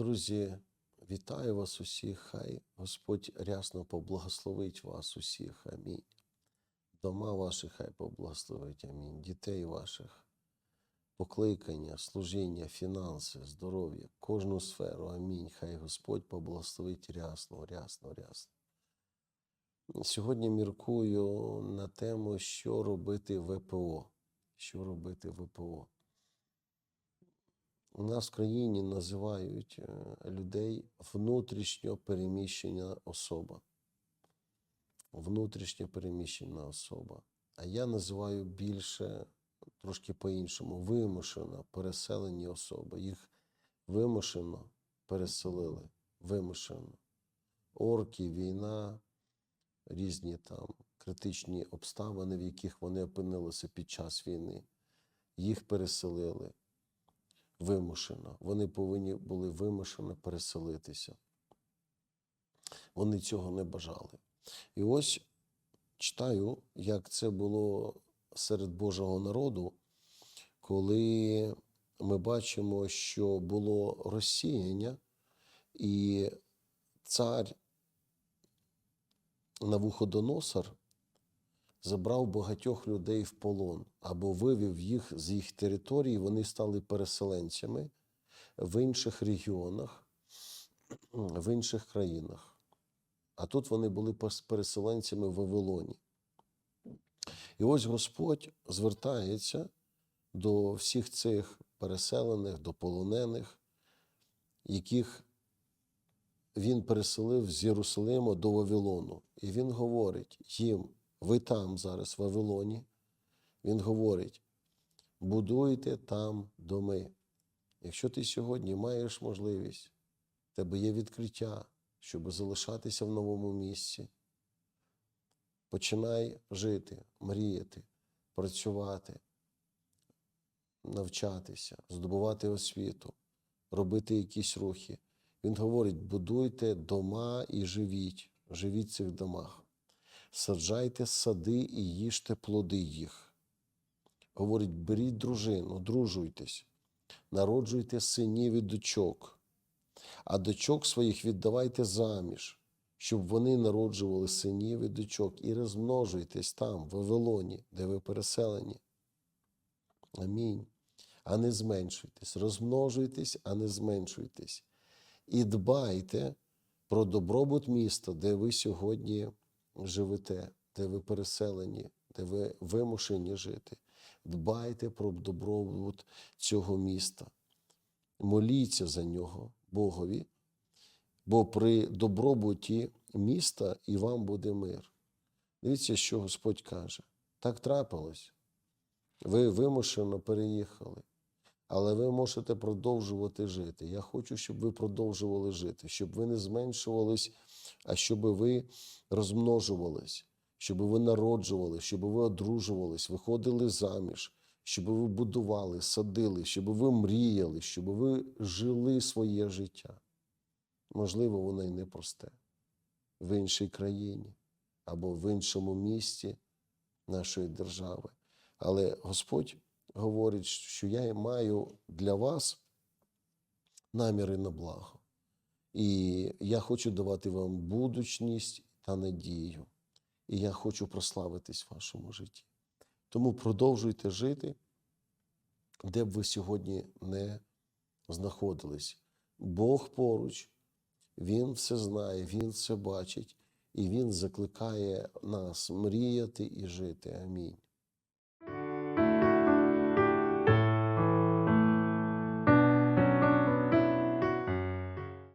Друзі, вітаю вас усіх. Хай Господь рясно поблагословить вас усіх. Амінь. Дома ваших хай поблагословить. Амінь. Дітей ваших, покликання, служіння, фінанси, здоров'я, кожну сферу. Амінь. Хай Господь поблагословить рясно, рясно, рясно. Сьогодні міркую на тему, що робити ВПО. Що робити ВПО. У нас в країні називають е, людей внутрішньо переміщена особа. Внутрішньо переміщена особа. А я називаю більше трошки по-іншому вимушено переселені особи. Їх вимушено переселили. Вимушено. Орки, війна, різні там критичні обставини, в яких вони опинилися під час війни. Їх переселили вимушено. Вони повинні були вимушено переселитися. Вони цього не бажали. І ось читаю, як це було серед Божого народу, коли ми бачимо, що було розсіяння, і цар Навуходоносор забрав багатьох людей в полон або вивів їх з їх території, вони стали переселенцями в інших регіонах, в інших країнах. А тут вони були переселенцями в Вавилоні. І ось Господь звертається до всіх цих переселених, до полонених, яких він переселив з Єрусалима до Вавилону. І він говорить їм: ви там зараз, в Вавилоні. Він говорить: будуйте там доми. Якщо ти сьогодні маєш можливість, в тебе є відкриття, щоб залишатися в новому місці, починай жити, мріяти, працювати, навчатися, здобувати освіту, робити якісь рухи. Він говорить: будуйте дома і живіть, живіть в цих домах. Саджайте сади і їжте плоди їх. Говорить, беріть дружину, дружуйтесь, народжуйте синів і дочок, а дочок своїх віддавайте заміж, щоб вони народжували синів і дочок, і розмножуйтесь там, в Вавилоні, де ви переселені. Амінь. А не зменшуйтесь, розмножуйтесь, а не зменшуйтесь. І дбайте про добробут міста, де ви сьогодні живете, де ви переселені, де ви вимушені жити. Дбайте про добробут цього міста. Моліться за нього, Богові, бо при добробуті міста і вам буде мир. Дивіться, що Господь каже. Так трапилось. Ви вимушено переїхали, але ви можете продовжувати жити. Я хочу, щоб ви продовжували жити, щоб ви не зменшувались, а щоб ви розмножувались, щоб ви народжували, щоб ви одружувались, виходили заміж, щоб ви будували, садили, щоб ви мріяли, щоб ви жили своє життя. Можливо, воно й непросте в іншій країні або в іншому місті нашої держави. Але Господь говорить, що я маю для вас наміри на благо. І я хочу давати вам будучність та надію. І я хочу прославитись в вашому житті. Тому продовжуйте жити, де б ви сьогодні не знаходились. Бог поруч, Він все знає, Він все бачить, і Він закликає нас мріяти і жити. Амінь.